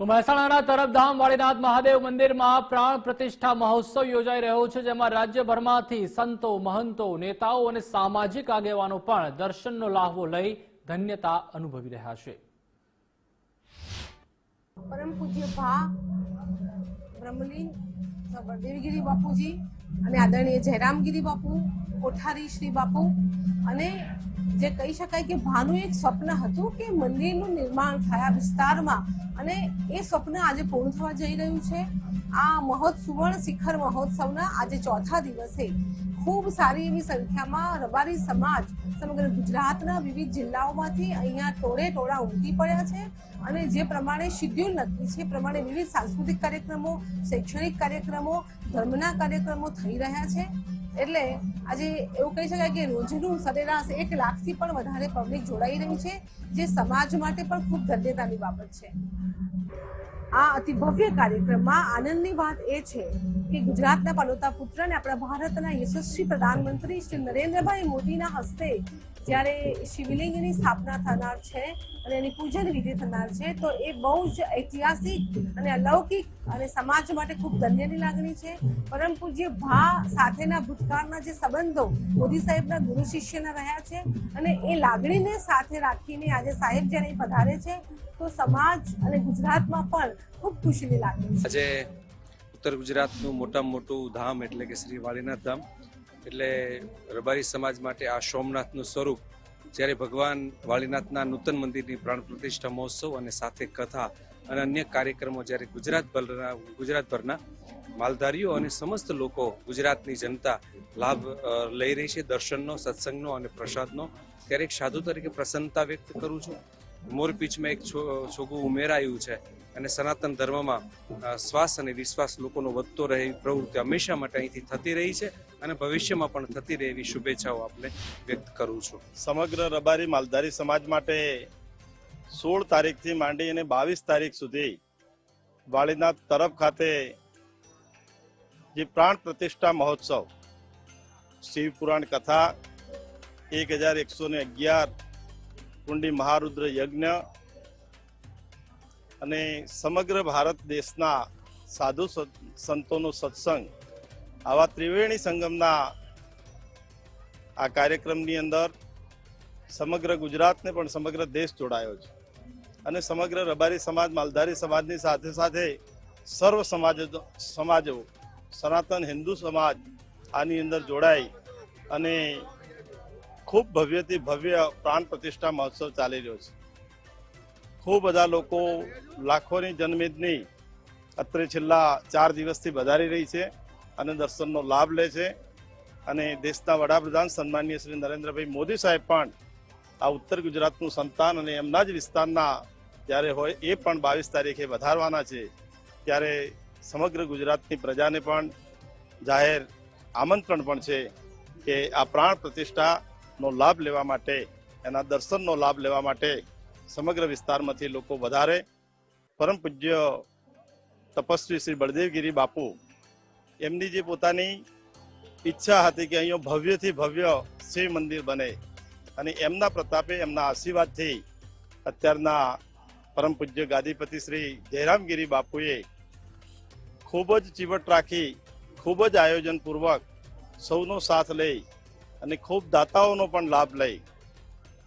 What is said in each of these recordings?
તો મહેસાણાના તરફધામ વાળીનાથ મહાદેવ મંદિરમાં પ્રાણ પ્રતિષ્ઠા મહોત્સવ યોજાઈ રહ્યો છે, જેમાં રાજ્યભરમાંથી સંતો, મહંતો, નેતાઓ અને સામાજિક આગેવાનો પણ દર્શનનો લાહવો લઈ ધન્યતા અનુભવી રહ્યા છે. પરમ પૂજ્ય ભા બ્રહ્મલીન દેવગીરી બાપુજી અને આદરણીય જયરામગીરી બાપુ, કોઠારી શ્રી બાપુ અને જે કહી શકાય કે ભાનું એક સ્વપ્ન હતું કે મંદિરનું નિર્માણ થયા વિસ્તારમાં અને એ સ્વપ્ન આજે પૂર્ણ થવા જઈ રહ્યું છે. આ મહોત્સવ સુવર્ણ શિખર મહોત્સવના આજે ચોથા દિવસે ખૂબ સારી એવી સંખ્યામાં રબારી સમાજ સમગ્ર ગુજરાતના વિવિધ જિલ્લાઓમાંથી અહીંયા ટોળે ટોળા ઉમટી પડ્યા છે અને જે પ્રમાણે શિડ્યુલ નક્કી છે પ્રમાણે વિવિધ સાંસ્કૃતિક કાર્યક્રમો, શૈક્ષણિક કાર્યક્રમો, ધર્મના કાર્યક્રમો થઈ રહ્યા છે. એટલે આજે એવું કહી શકાય કે રોજનું સરેરાશ એક લાખથી પણ વધારે પબ્લિક જોડાઈ રહી છે, જે સમાજ માટે પણ ખૂબ ધન્યતાની બાબત છે. આ અતિ ભવ્ય કાર્યક્રમમાં આનંદની વાત એ છે કે ગુજરાતના પનોતા પુત્રને આપણા ભારતના યશસ્વી પ્રધાનમંત્રી શ્રી નરેન્દ્રભાઈ મોદીના હસ્તે જ્યારે શિવલિંગની સ્થાપના થનાર છે અને એની પૂજન વિધિ થનાર છે, તો એ બહુ જ ઐતિહાસિક અને અલૌકિક અને સમાજ માટે ખૂબ ધન્યની લાગણી છે. પરમ પૂજ્ય ભા સાથેના ભૂતકાળના જે સંબંધો મોદી સાહેબના ગુરુ શિષ્યના રહ્યા છે અને એ લાગણીને સાથે રાખીને આજે સાહેબ જ્યારે પધારે છે, તો સમાજ અને ગુજરાતમાં પણ ખૂબ ખુશીની લાગણી આજે ઉત્તર ગુજરાતનું મોટામાં મોટું ધામ એટલે કે શ્રી વાલીનાથ ધામ, એટલે રબારી સમાજ માટે આ સોમનાથનું સ્વરૂપ, જ્યારે ભગવાન વાળીનાથના નૂતન મંદિરની પ્રાણ પ્રતિષ્ઠા મહોત્સવ અને સાથે કથા અને અન્ય કાર્યક્રમો જ્યારે ગુજરાતભરના ગુજરાતભરના માલધારીઓ અને સમસ્ત લોકો ગુજરાતની જનતા લાભ લઈ રહી છે દર્શનનો, સત્સંગનો અને પ્રસાદનો. ત્યારે એક સાધુ તરીકે પ્રસન્નતા વ્યક્ત કરું છું. મોરપીચમાં એક છોગું ઉમેરાયું છે અને સનાતન ધર્મમાં શ્વાસ અને વિશ્વાસ લોકોનો વધતો રહે પ્રવૃત્તિ હંમેશા માટે અહીંથી થતી રહી છે અને ભવિષ્યમાં પણ થતી રહે એવી શુભેચ્છાઓ આપને વ્યક્ત કરું છું. સમગ્ર રબારી માલધારી સમાજ માટે સોળ તારીખથી માંડી અને બાવીસ તારીખ સુધી વાળીનાથ તરફ ખાતે જે પ્રાણ પ્રતિષ્ઠા મહોત્સવ શિવપુરાણ કથા એક હજાર એકસો ને અગિયાર કુંડી મહારુદ્ર યજ્ઞ અને સમગ્ર ભારત દેશના સાધુ સંત- સંતોનો સત્સંગ આવા ત્રિવેણી સંગમના આ કાર્યક્રમની અંદર સમગ્ર ગુજરાતને પણ સમગ્ર દેશ જોડાયો છે. અને સમગ્ર રબારી સમાજ, માલધારી સમાજની સાથે સાથે સર્વ સમાજ, સમાજો, સનાતન હિન્દુ સમાજ આની અંદર જોડાઈ અને ખૂબ ભવ્યથી ભવ્ય પ્રાણ પ્રતિષ્ઠા મહોત્સવ ચાલી રહ્યો છે. ખૂબ બધા લોકો લાખોની જનમેદની અત્રે છેલ્લા ચાર દિવસથી વધારી રહી છે અને દર્શનનો લાભ લે છે અને દેશના વડાપ્રધાન સન્માનીય શ્રી નરેન્દ્રભાઈ મોદી સાહેબ પણ આ ઉત્તર ગુજરાતનું સંતાન અને એમના જ વિસ્તારના જ્યારે હોય એ પણ બાવીસ તારીખે વધારવાના છે, ત્યારે સમગ્ર ગુજરાતની પ્રજાને પણ જાહેર આમંત્રણ પણ છે કે આ પ્રાણ પ્રતિષ્ઠાનો લાભ લેવા માટે, એના દર્શનનો લાભ લેવા માટે સમગ્ર વિસ્તારમાંથી લોકો વધારે. પરમ પૂજ્ય તપસ્વી શ્રી બળદેવગીરી બાપુ એમની જે પોતાની ઈચ્છા હતી કે અહીંયા ભવ્યથી ભવ્ય શિવ મંદિર બને અને એમના પ્રતાપે એમના આશીર્વાદથી અત્યારના પરમ પૂજ્ય ગાદીપતિ શ્રી જયરામગીરી બાપુએ ખૂબ જ ચીવટ રાખી, ખૂબ જ આયોજનપૂર્વક સૌનો સાથ લઈ અને ખૂબ દાતાઓનો પણ લાભ લઈ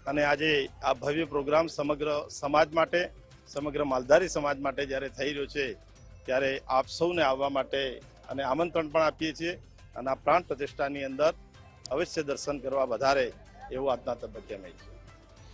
અને આજે આ ભવ્ય પ્રોગ્રામ સમગ્ર સમાજ માટે, સમગ્ર માલધારી સમાજ માટે જ્યારે થઈ રહ્યો છે, ત્યારે આપ સૌને આવવા માટે અને આમંત્રણ પણ આપીએ છીએ અને આ પ્રાણ પ્રતિષ્ઠાની અંદર અવશ્ય દર્શન કરવા વધારે એવું આજના તબક્કે અમે